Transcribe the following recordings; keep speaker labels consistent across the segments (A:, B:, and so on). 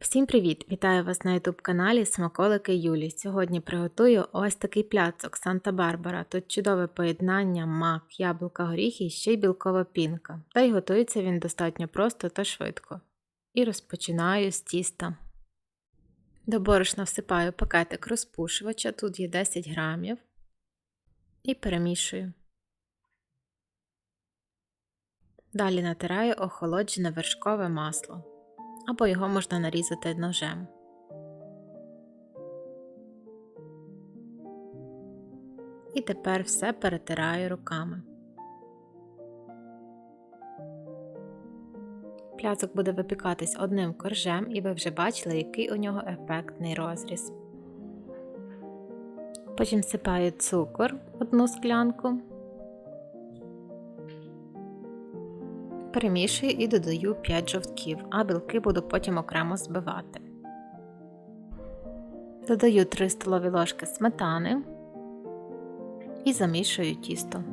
A: Всім привіт! Вітаю вас на youtube каналі Смаколики Юлі. Сьогодні приготую ось такий пляцок Санта-Барбара. Тут чудове поєднання мак, яблука, горіхи і ще й білкова пінка. Та й готується він достатньо просто та швидко. І розпочинаю з тіста. До борошна всипаю пакетик розпушувача, тут є 10 грамів. І перемішую. Далі натираю охолоджене вершкове масло або його можна нарізати ножем. І тепер все перетираю руками. Пляцок буде випікатись одним коржем, і ви вже бачили, який у нього ефектний розріз. Потім сипаю цукор одну склянку. Перемішую і додаю 5 жовтків, а білки буду потім окремо збивати. Додаю 3 столові ложки сметани і замішую тісто.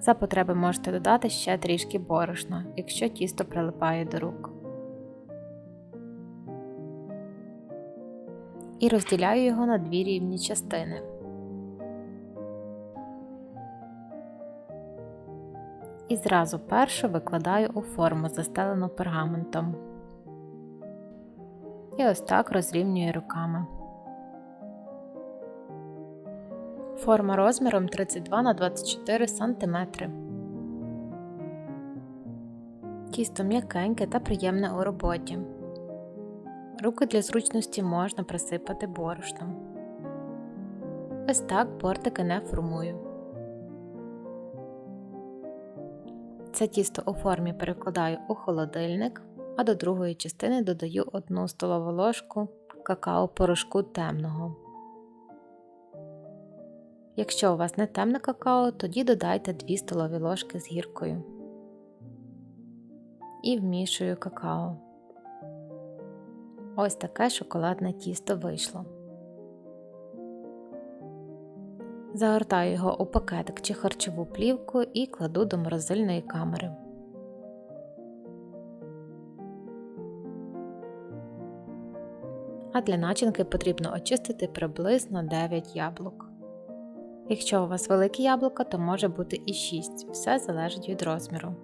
A: За потреби можете додати ще трішки борошна, якщо тісто прилипає до рук. І розділяю його на дві рівні частини. І зразу першу викладаю у форму, застелену пергаментом. І ось так розрівнюю руками. Форма розміром 32 на 24 см. Тісто м'якеньке та приємне у роботі. Руки для зручності можна присипати борошном. Ось так бортики не формую. Це тісто у формі перекладаю у холодильник, а до другої частини додаю 1 столову ложку какао-порошку темного. Якщо у вас не темне какао, тоді додайте 2 столові ложки з гіркою і вмішую какао. Ось таке шоколадне тісто вийшло. Загортаю його у пакетик чи харчову плівку і кладу до морозильної камери. А для начинки потрібно очистити приблизно 9 яблук. Якщо у вас велике яблуко, то може бути і 6, все залежить від розміру.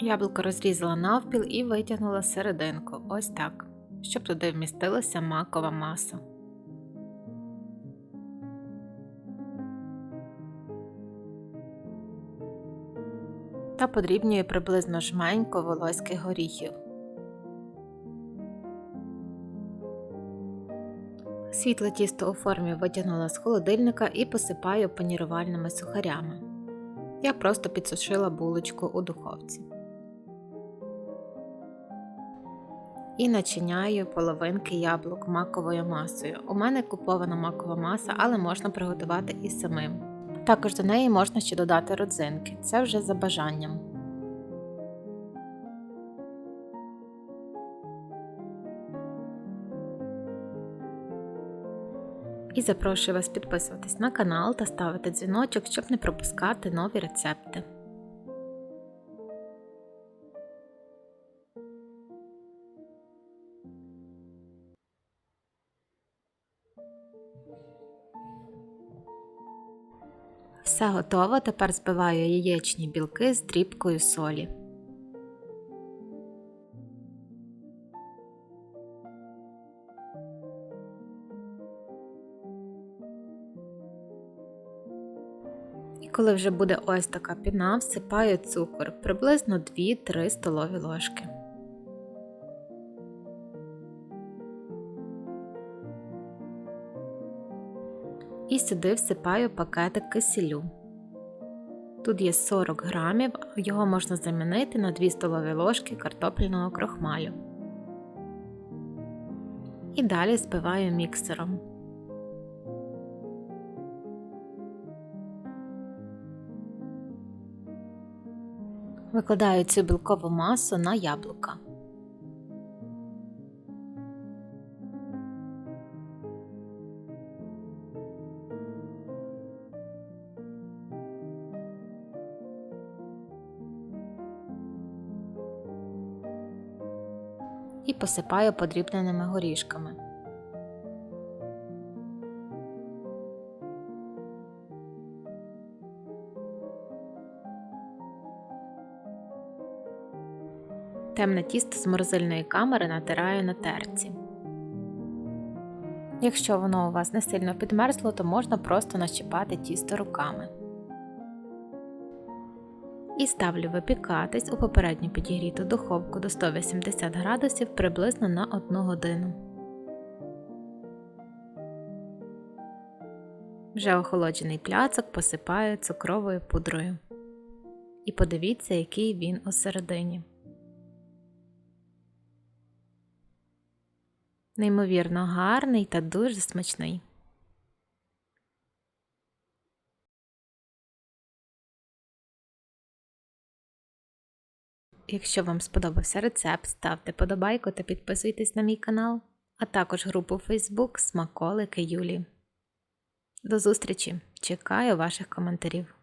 A: Яблуко розрізала навпіл і витягнула серединку, ось так, щоб туди вмістилася макова маса. Та подрібнюю приблизно жменько волоських горіхів. Світле тісто у формі витягнула з холодильника і посипаю панірувальними сухарями. Я просто підсушила булочку у духовці. І начиняю половинки яблук маковою масою. У мене купована макова маса, але можна приготувати і самим. Також до неї можна ще додати родзинки, це вже за бажанням. І запрошую вас підписуватись на канал та ставити дзвіночок, щоб не пропускати нові рецепти. Все готово, тепер збиваю яєчні білки з дрібкою солі. І коли вже буде ось така піна, всипаю цукор приблизно 2-3 столові ложки. і сюди всипаю пакетик кисілю. Тут є 40 грамів, його можна замінити на 2 столові ложки картопельного крохмалю. І далі збиваю міксером. Викладаю цю білкову масу на яблука. І посипаю подрібненими горішками. Темне тісто з морозильної камери натираю на терці. Якщо воно у вас не сильно підмерзло, то можна просто нащипати тісто руками. І ставлю випікатись у попередньо підігріту духовку до 180 градусів приблизно на 1 годину. Вже охолоджений пляцок посипаю цукровою пудрою. І подивіться, який він усередині. Неймовірно гарний та дуже смачний. Якщо вам сподобався рецепт, ставте подобайку та підписуйтесь на мій канал, а також групу Facebook Смаколики Юлі. До зустрічі! Чекаю ваших коментарів.